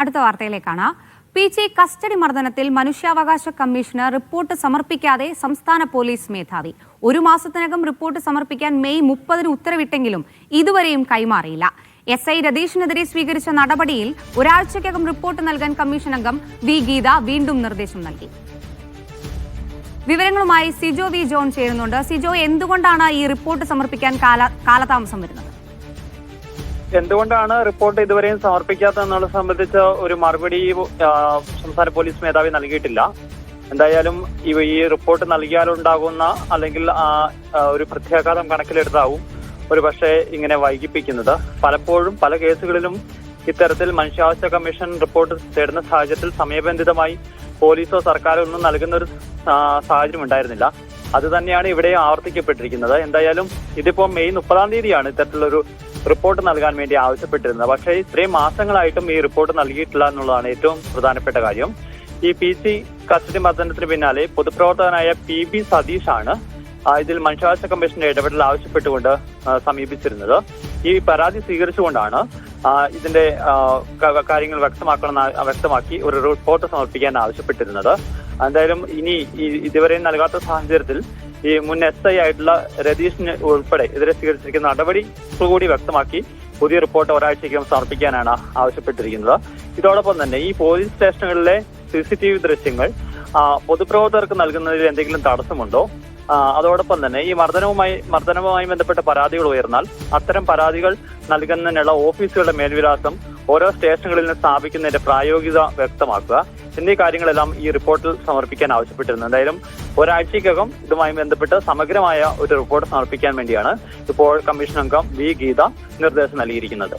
അടുത്ത വാർത്തയിലേക്കാണ്. P G custody മർദ്ദനത്തിൽ മനുഷ്യാവകാശ കമ്മീഷന് റിപ്പോർട്ട് സമർപ്പിക്കാതെ സംസ്ഥാന പോലീസ് മേധാവി. ഒരു മാസത്തിനകം റിപ്പോർട്ട് സമർപ്പിക്കാൻ മെയ് മുപ്പതിന് ഉത്തരവിട്ടെങ്കിലും ഇതുവരെയും കൈമാറിയില്ല. എസ് ഐ രതീഷിനെതിരെ സ്വീകരിച്ച നടപടിയിൽ ഒരാഴ്ചയ്ക്കകം റിപ്പോർട്ട് നൽകാൻ കമ്മീഷൻ അംഗം വി ഗീത വീണ്ടും നിർദ്ദേശം നൽകി. വിവരങ്ങളുമായി സിജോ വി ജോൺ ചേരുന്നുണ്ട്. സിജോ എന്തുകൊണ്ടാണ് ഈ റിപ്പോർട്ട് സമർപ്പിക്കാൻ കാലതാമസം വരുന്നത്? എന്തുകൊണ്ടാണ് റിപ്പോർട്ട് ഇതുവരെയും സമർപ്പിക്കാത്തതെന്നുള്ളത് സംബന്ധിച്ച് ഒരു മറുപടി സംസ്ഥാന പോലീസ് മേധാവി നൽകിയിട്ടില്ല. എന്തായാലും ഈ റിപ്പോർട്ട് നൽകിയാലുണ്ടാകുന്ന അല്ലെങ്കിൽ ഒരു പ്രത്യാഘാതം കണക്കിലെടുത്താവും ഒരു പക്ഷേ ഇങ്ങനെ വൈകിപ്പിക്കുന്നത്. പലപ്പോഴും പല കേസുകളിലും ഇത്തരത്തിൽ മനുഷ്യാവകാശ കമ്മീഷൻ റിപ്പോർട്ട് തേടുന്ന സാഹചര്യത്തിൽ സമയബന്ധിതമായി പോലീസോ സർക്കാരോ ഒന്നും നൽകുന്ന ഒരു സാഹചര്യം ഉണ്ടായിരുന്നില്ല. അത് തന്നെയാണ് ഇവിടെ ആവർത്തിക്കപ്പെട്ടിരിക്കുന്നത്. എന്തായാലും ഇതിപ്പോ മെയ് മുപ്പതാം തീയതിയാണ് ഇത്തരത്തിലൊരു റിപ്പോർട്ട് നൽകാൻ വേണ്ടി ആവശ്യപ്പെട്ടിരുന്നത്. പക്ഷേ ഇത്രയും മാസങ്ങളായിട്ടും ഈ റിപ്പോർട്ട് നൽകിയിട്ടില്ല എന്നുള്ളതാണ് ഏറ്റവും പ്രധാനപ്പെട്ട കാര്യം. ഈ പി സി കസ്റ്റഡി മർദ്ദനത്തിന് പിന്നാലെ പൊതുപ്രവർത്തകനായ പി ബി സതീഷാണ് ഇതിൽ മനുഷ്യാവകാശ കമ്മീഷന്റെ ഇടപെടൽ ആവശ്യപ്പെട്ടുകൊണ്ട് സമീപിച്ചിരുന്നത്. ഈ പരാതി സ്വീകരിച്ചുകൊണ്ടാണ് ഇതിന്റെ കാര്യങ്ങൾ വ്യക്തമാക്കണം വ്യക്തമാക്കി ഒരു റിപ്പോർട്ട് സമർപ്പിക്കാൻ ആവശ്യപ്പെട്ടിരുന്നത്. എന്തായാലും ഇനി ഇതുവരെയും നൽകാത്ത സാഹചര്യത്തിൽ ഈ മുൻ എസ് ഐ ആയിട്ടുള്ള രതീഷിന് ഉൾപ്പെടെ ഇതിനെ സ്വീകരിച്ചിരിക്കുന്ന നടപടി കൂടി വ്യക്തമാക്കി പുതിയ റിപ്പോർട്ട് ഒരാഴ്ചയ്ക്കകം സമർപ്പിക്കാനാണ് ആവശ്യപ്പെട്ടിരിക്കുന്നത്. ഇതോടൊപ്പം തന്നെ ഈ പോലീസ് സ്റ്റേഷനുകളിലെ സി സി ടി വി ദൃശ്യങ്ങൾ പൊതുപ്രവർത്തകർക്ക് നൽകുന്നതിൽ എന്തെങ്കിലും തടസ്സമുണ്ടോ? അതോടൊപ്പം തന്നെ ഈ മർദ്ദനവുമായി മർദ്ദനവുമായി ബന്ധപ്പെട്ട പരാതികൾ ഉയർന്നാൽ അത്തരം പരാതികൾ നൽകുന്നതിനുള്ള ഓഫീസുകളുടെ മേൽവിലാസം ഓരോ സ്റ്റേഷനുകളിൽ നിന്ന് സ്ഥാപിക്കുന്നതിന്റെ പ്രായോഗികത വ്യക്തമാക്കുക. എന്നീ കാര്യങ്ങളെല്ലാം ഈ റിപ്പോർട്ടിൽ സമർപ്പിക്കാൻ ആവശ്യപ്പെട്ടിരുന്നു. എന്തായാലും ഒരാഴ്ചയ്ക്കകം ഇതുമായി ബന്ധപ്പെട്ട് സമഗ്രമായ ഒരു റിപ്പോർട്ട് സമർപ്പിക്കാൻ വേണ്ടിയാണ് ഇപ്പോൾ കമ്മീഷൻ അംഗം വി ഗീത നിർദ്ദേശം നൽകിയിരിക്കുന്നത്.